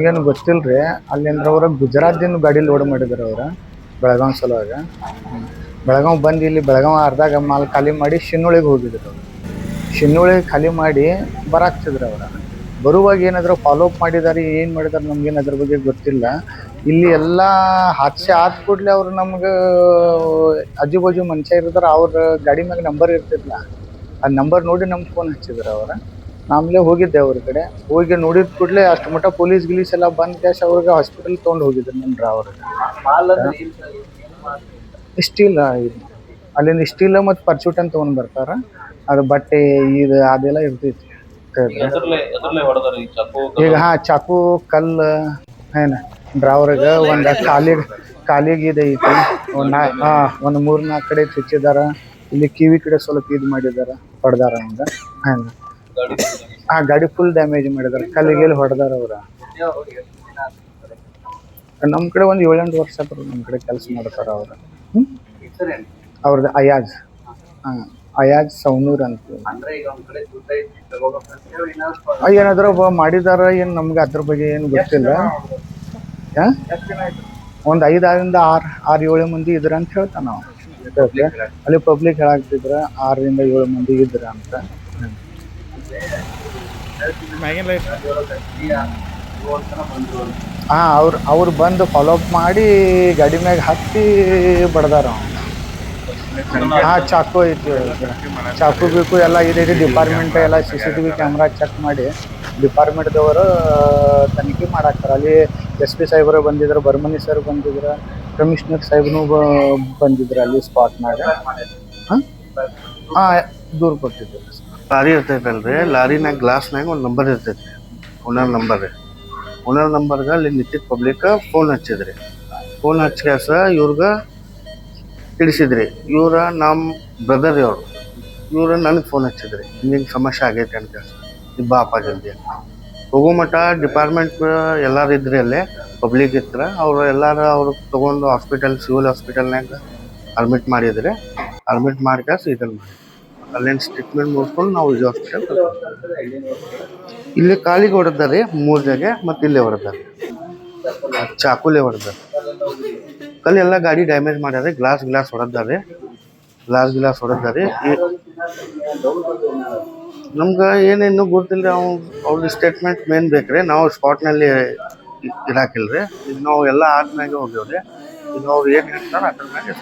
ನಮ್ಗೇನು ಗೊತ್ತಿಲ್ರಿ ಅಲ್ಲಿಂದ್ರ ಅವ್ರ ಗುಜರಾತ್ದಿಂದ ಗಾಡಿ ಲೋಡ್ ಮಾಡಿದ್ರು ಅವ್ರು, ಬೆಳಗಾವ್ ಸಲುವಾಗ. ಬೆಳಗಾವಿ ಬಂದು ಇಲ್ಲಿ ಬೆಳಗಾವ್ ಅರ್ಧಾಗ ಮಾಲ್ ಖಾಲಿ ಮಾಡಿ ಶಿನ್ನೊಳಗೆ ಹೋಗಿದ್ರು ಅವ್ರು. ಶಿನ್ನೋಳಿಗೆ ಖಾಲಿ ಮಾಡಿ ಬರಾಕ್ತಿದ್ರು ಅವ್ರು. ಬರುವಾಗ ಏನಾದರೂ ಫಾಲೋ ಅಪ್ ಮಾಡಿದಾರೆ, ಏನು ಮಾಡಿದಾರೆ ನಮ್ಗೇನು ಅದ್ರ ಬಗ್ಗೆ ಗೊತ್ತಿಲ್ಲ. ಇಲ್ಲಿ ಎಲ್ಲ ಹಾದಸೆ ಆದ ಕೂಡಲೇ ಅವ್ರು ನಮ್ಗೆ ಆಜು ಬಾಜು ಮನುಷ್ಯ ಇರ್ತಾರೆ ಅವ್ರ ಗಾಡಿ ಮ್ಯಾಗ ನಂಬರ್ ಇರ್ತಿಲ್ಲ ಆ ನಂಬರ್ ನೋಡಿ ನಮ್ಗೆ ಫೋನ್ ಹಚ್ಚಿದ್ರು ಅವ್ರ. ಆಮೇಲೆ ಹೋಗಿದ್ದೆ ಅವ್ರ ಕಡೆ. ಹೋಗಿ ನೋಡಿದ ಕೂಡಲೇ ಅಷ್ಟು ಮಟ್ಟ ಪೊಲೀಸ್ ಗಿಲೀಸ್ ಎಲ್ಲ ಬಂದ್ ಕ್ಯಾಶ್ ಅವ್ರಿಗೆ ಹಾಸ್ಪಿಟಲ್ ತೊಗೊಂಡು ಹೋಗಿದ್ರು ನಮ್ಮ ಅವ್ರಿಗೆ ಸ್ಟೀಲ್ ಅಲ್ಲಿಂದ ಸ್ಟೀಲ್ ಮತ್ತು ಪರ್ಚೂಟ್ ಅಂತ ತೊಗೊಂಡು ಬರ್ತಾರ. ಅದು ಬಟ್ಟೆ ಇದು ಅದೆಲ್ಲ ಇರ್ತೈತಿ. ಈಗ ಹಾ ಚಾಕು ಕಲ್ಲು ಏನ? ಡ್ರಾವರ್ ಒಂದ್ ಕಾಲಿಗೆ ಕಾಲಿಗೆ ಇದೆ ಐತಿ ಒಂದ್ ಹಾ ಒಂದ್ ಮೂರ್ ನಾಲ್ಕು ಕಡೆ ಚುಚ್ಚಿದಾರ. ಇಲ್ಲಿ ಕಿವಿ ಕಡೆ ಸ್ವಲ್ಪ ಇದು ಮಾಡಿದಾರ ಹೊಡೆದಾರ ಹಂಗ. ಹಂಗ ಗಾಡಿ ಹಾ ಗಾಡಿ ಫುಲ್ ಡ್ಯಾಮೇಜ್ ಮಾಡಿದಾರೆ. ಕಲ್ಲಿಗೆ ಹೊಡೆದಾರ ಅವ್ರ. ನಮ್ ಕಡೆ ಒಂದು ಏಳೆಂಟು ವರ್ಷ ನಮ್ ಕಡೆ ಕೆಲಸ ಮಾಡ್ತಾರ ಅವ್ರ. ಅವ್ರದ ಅವ್ರದ್ದು ಅಯಾಜ್. ಹಾ ಅಯಾಜ್ ಸೌನೂರ್ ಅಂತ. ಏನಾದ್ರೂ ಮಾಡಿದಾರ ಏನ್ ನಮ್ಗೆ ಅದ್ರ ಬಗ್ಗೆ ಏನು ಗೊತ್ತಿಲ್ಲ? ಒಂದ್ ಐದರಿಂದ ಆರ್ ಆರ್ ಏಳು ಮಂದಿ ಇದ್ರ ಅಂತ ಹೇಳ್ತಾನ ನಾವು ಅಲ್ಲಿ ಪಬ್ಲಿಕ್ ಹೇಳಾಕ್ತಿದ್ರ ಆರರಿಂದ ಏಳು ಮಂದಿ ಇದ್ರ ಅಂತ. ಹಾ, ಅವ್ರು ಅವ್ರು ಬಂದು ಫಾಲೋ ಅಪ್ ಮಾಡಿ ಗಾಡಿ ಮ್ಯಾಗ ಹತ್ತಿ ಬಡ್ದಾರ. ಹಾ, ಚಾಕು ಐತಿ. ಚಾಕು ಬೀಕು ಎಲ್ಲ ಇದೈತಿ ಡಿಪಾರ್ಟ್ಮೆಂಟ್ ಎಲ್ಲ C C T V camera check ಮಾಡಿ ಡಿಪಾರ್ಟ್ಮೆಂಟ್ದವರು ತನಿಖೆ ಮಾಡಾಕ್ತಾರೆ. ಅಲ್ಲಿ ಎಸ್ ಪಿ ಸಾಹೇಬರು ಬಂದಿದ್ರು, ಬರ್ಮನಿ ಸರ್ ಬಂದಿದ್ರು ಕಮಿಷನರ್ ಸಾಹೇಬ್ನು ಬಂದಿದ್ರು ಅಲ್ಲಿ ಸ್ಪಾಟ್ನಾಗ ಹಾಂ? ಹಾಂ, ದೂರ ಕೊಟ್ಟಿದ್ರು ಲಾರಿ ಇರ್ತೈತಲ್ರಿ? ಲಾರಿನಾಗ ಗ್ಲಾಸ್ನಾಗ ಒಂದು ನಂಬರ್ ಇರ್ತೈತಿ ಓನರ್ ನಂಬರ್. ಓನರ್ ನಂಬರ್ಗೆ ಅಲ್ಲಿ ನಿಂತಿದ್ದ ಪಬ್ಲಿಕ್ ಫೋನ್ ಹಚ್ಚಿದ್ರಿ. ಫೋನ್ ಹಚ್ಕ್ಯಾಸ ಇವ್ರಿಗೆ ತಿಳಿಸಿದ್ರಿ. ಇವ್ರ ನಮ್ಮ ಬ್ರದರ್ ಇವರು. ಇವ್ರು ನನಗೆ ಫೋನ್ ಹಚ್ಚಿದ್ರಿ. ಹಿಂಗೆ ಸಮಸ್ಯೆ ಆಗೈತೆ ಅಂತ ಈ ಬಾಪ ಜಲ್ದಿ. ಹೋಗೋ ಮಟ್ಟ ಡಿಪಾರ್ಟ್ಮೆಂಟ್ ಎಲ್ಲರೂ ಇದ್ರಿ ಅಲ್ಲೇ, ಪಬ್ಲಿಕ್ ಇತ್ರ. ಅವರು ಎಲ್ಲರೂ ಅವ್ರು ತೊಗೊಂಡು ಹಾಸ್ಪಿಟಲ್ ಸಿವಿಲ್ ಹಾಸ್ಪಿಟಲ್ನಾಗ ಅಡ್ಮಿಟ್ ಮಾಡಿದ್ರಿ. ಅಡ್ಮಿಟ್ ಮಾಡ್ಕಾಸ ಇದನ್ನು ಮಾಡಿ ಅಲ್ಲೇನು ಟ್ರೀಟ್ಮೆಂಟ್ ಮಾಡ್ಕೊಂಡು ನಾವು ಇದು ಹಾಸ್ಪಿಟಲ್ ಇಲ್ಲಿ ಕಾಲಿಗೆ ಹೊಡೆದಾರೆ, ಮೂರು ಜಾಗ, ಮತ್ತು ಇಲ್ಲೇ ಹೊಡೆದಾರೆ. ಚಾಕುಲೆ ಹೊಡೆದಾರೆ. ಕಲ್ಲೆಲ್ಲ ಎಲ್ಲ ಗಾಡಿ ಡ್ಯಾಮೇಜ್ ಮಾಡ್ಯಾರೆ ಗ್ಲಾಸ್ ಗ್ಲಾಸ್ ಹೊಡೆದಾರೆ. ಗ್ಲಾಸ್ ಗ್ಲಾಸ್ ಹೊಡೆದಾರೆ. ನಮ್ಗೆ ಏನೇನು ಗೊತ್ತಿಲ್ಲ ನಾವು ಅವ್ರದ್ದು ಸ್ಟೇಟ್ಮೆಂಟ್ ಮೇನ್ ಬೇಕ್ರಿ. ನಾವು ಸ್ಪಾಟ್ನಲ್ಲಿ ಇರಾಕಿಲ್ರಿ ಈಗ ನಾವು ಎಲ್ಲ ಆದ್ಮ್ಯಾಗೆ ಹೋಗ್ಯವ್ರಿ. ಈಗ ಅವ್ರು ಏನು ಹೇಳ್ತಾರೆ ಅದ್ರ ಮ್ಯಾಗೆ